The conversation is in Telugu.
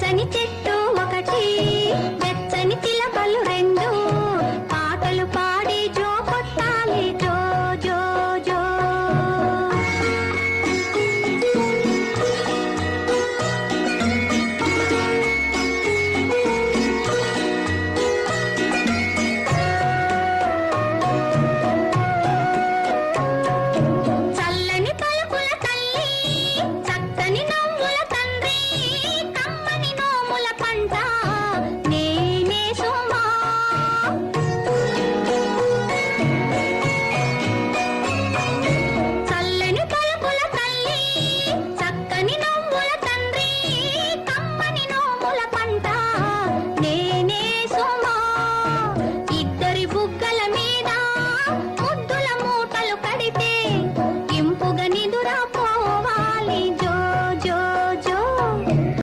सनि బుగ్గల మీద